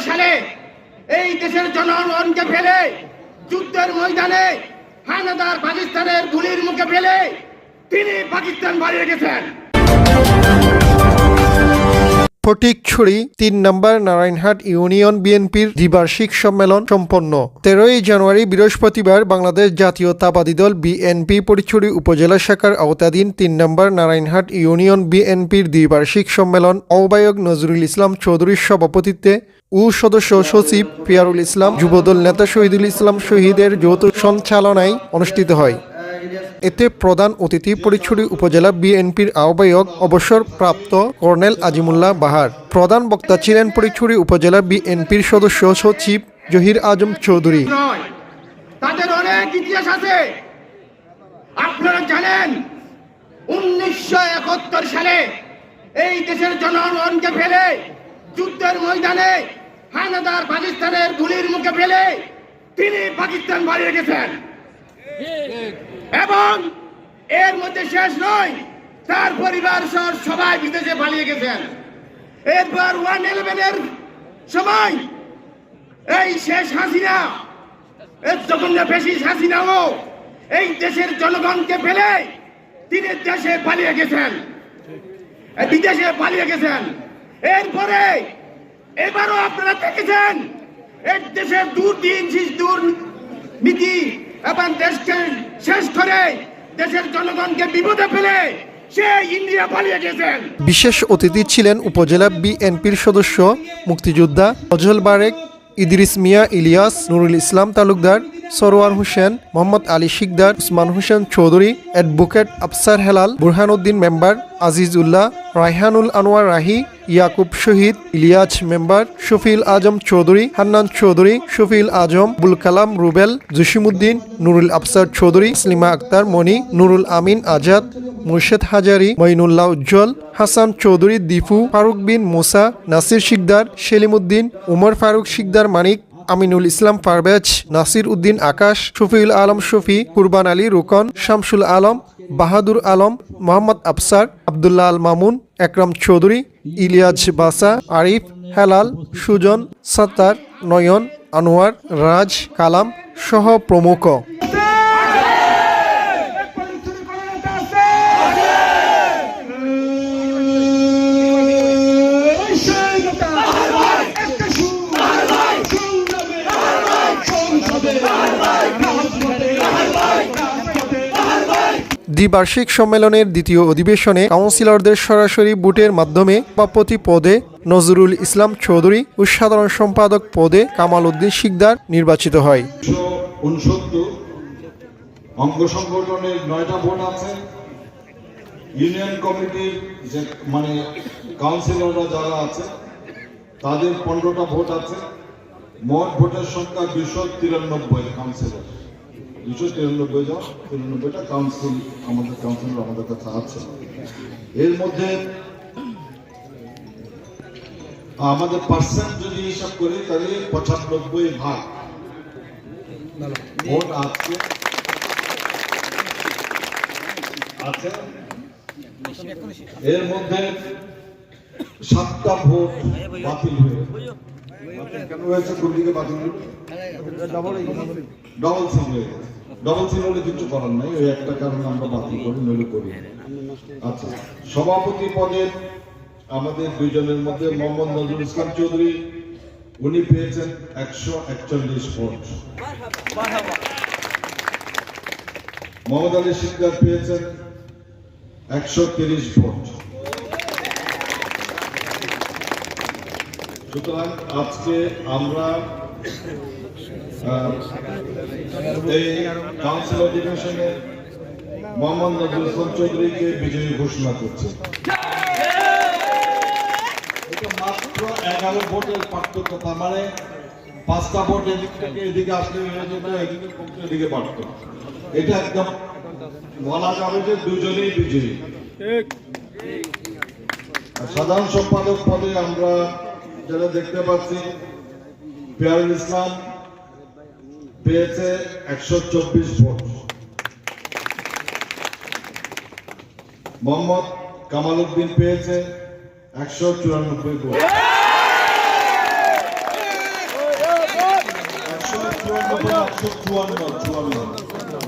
সালে এই দেশের জনগণকে ফেলে যুদ্ধের ময়দানে হানাদার পাকিস্তানের গুলির মুখে ফেলে তিনি পাকিস্তান বাড়িয়ে গেছেন ফটিকছড়ি তিন নম্বর নারায়ণহাট ইউনিয়ন বিএনপির দ্বিবার্ষিক সম্মেলন সম্পন্ন। তেরোই জানুয়ারি বৃহস্পতিবার বাংলাদেশ জাতীয়তাবাদী দল বিএনপি ফটিকছড়ি উপজেলা শাখার আওতাধীন তিন নম্বর নারায়ণহাট ইউনিয়ন বিএনপির দ্বিবার্ষিক সম্মেলন আহ্বায়ক নজরুল ইসলাম চৌধুরীর সভাপতিত্বে উ সদস্য সচিব পিয়ারুল ইসলাম, যুবদল নেতা শহীদুল ইসলাম শহীদের যৌথ সঞ্চালনায় অনুষ্ঠিত হয়। এতে প্রধান অতিথি পরিছড়ি উপজেলা বিএনপির আহ্বায়ক অবসরপ্রাপ্ত কর্নেল আজিমুল্লাহ বাহার। প্রধান বক্তা ছিলেন পরিছড়ি উপজেলা বিএনপির সদস্য সচিব জহির আজম চৌধুরী। তাদের অনেক ইতিহাস আছে। আপনারা জানেন, উনিশশো একাত্তর সালে এই দেশের জনগণকে ফেলে, যুদ্ধের ময়দানে হানাদার পাকিস্তানের গুলির মুখে ফেলে তিনি পাকিস্তান বাড়িয়ে গেছেন এবং এর মধ্যে শেষ নয়, তার পরিবার সহ সবাই বিদেশে পালিয়ে গেছেন। এরপর ওয়ান ইলেভেনের সময় এই শেষ হাসিনা এর যখন বেশি হাসিনাও এই দেশের জনগণকে ফেলে তিনি দেশে পালিয়ে গেছেন। বিদেশে পালিয়ে গেছেন। এরপরে এবারও আপনারা দেখেছেন এই দেশের দূর দিন শেষ দূর নীতি এবং দেশকে শেষ করে দেশের জনগণকে বিপদে ফেলে বিশেষ অতিথি ছিলেন উপজেলা বিএনপির সদস্য মুক্তিযোদ্ধা Ajal Barek, Idris Mia Ilias, Nurul Islam Talukdar Sarwar Hossain, Mohammad Ali Shikder, Osman Hossain Chowdhury, advocate Afsar Helal, Burhanuddin member Aziz Ullah Raihanul Anwar Rahi, Yakub Shahid, Ilias member Shafil Azam Chowdhury, Hannan Chowdhury Shafil Azam Bul Kalam Rubel Jasimuddin Nurul Afsar Chowdhury Islima Akter Moni, Nurul Amin Azad, Murshed Hazari, Mainullah Ujjal, Hasan Chowdhury Dipu, Faruk Bin Musa, Nasir Shikder Selimuddin Umar Faruk Sikdar মানিক আমিনুল ইসলাম পারভেজ, নাসির উদ্দিন আকাশ, শফিউল আলম শফি, কুরবান আলী রুকন, শামসুল আলম, বাহাদুর আলম, মোহাম্মদ আফসার, আবদুল্লাহ আল মামুন, একরাম চৌধুরী, ইলিয়াজ বাসা, আরিফ, হেলাল, সুজন, সত্তার, নয়ন, আনোয়ার, রাজ, কালাম সহ প্রমুখ। দ্বিবার্ষিক সম্মেলনের দ্বিতীয় অধিবেশনে কাউন্সিলরদের সরাসরি বুটের মাধ্যমে সভাপতি পদে নজরুল ইসলাম চৌধুরী ও সাধারণ সম্পাদক পদে কামাল উদ্দিন শিকদার নির্বাচিত হয়। অঙ্গ সংগঠনের নয়টা ভোট আছে। ইউনিয়ন কমিটির যে মানে কাউন্সিলররা যারা আছে, তাদের পনেরোটা ভোট আছে। মোট ভোটের সংখ্যা দুশো তিরানব্বই কাউন্সিলর। দুশো তিরানব্বই জন তিরানব্বইটা কাউন্সিল আমাদের কাউন্সিলর আমাদের কাছে আছে। এর মধ্যে আমাদের পার্সেন্ট যদি হিসাব করি তাহলে পঁচানব্বই ভাগ। ভোট আছে। আছে। এর মধ্যে সাতটা ভোট বাতিল হয়ে কেন হয়েছে? কোন দিকে বাতিল ডবল হয়ে গেছে। আচ্ছা সভাপতি পদে আমাদের দুইজনের মধ্যে মোহাম্মদ নজরুল ইসলাম চৌধুরী, উনি পেয়েছেন একশো একচল্লিশ ভোট। মোহাম্মদ আলী সিকদার পেয়েছেন একশো তিরিশ ভোট। সুতরাং আজকে আমরা এই কাউন্সিল অধিবেশনে মোহাম্মদ নজরুল ইসলাম চৌধুরীকে বিজয়ী ঘোষণা করছি। মাত্র এগারো ভোটের পার্থক্য, তার মানে পাঁচটা ভোট এদিক থেকে এদিকে আসলে এদিকে কমতে এটা একদম বলা যাবে যে দুজনেই বিজয়ী। সাধারণ সম্পাদক পদে আমরা যেটা দেখতে পাচ্ছি পেয়ারুল ইসলাম, পেয়েছে একশো চব্বিশ ভোট মোহাম্মদ কামাল উদ্দিন পেয়েছে একশো চুরানব্বই ভোট একশো চুরানব্বই, একশো চুয়ান্ন চুয়ান্ন।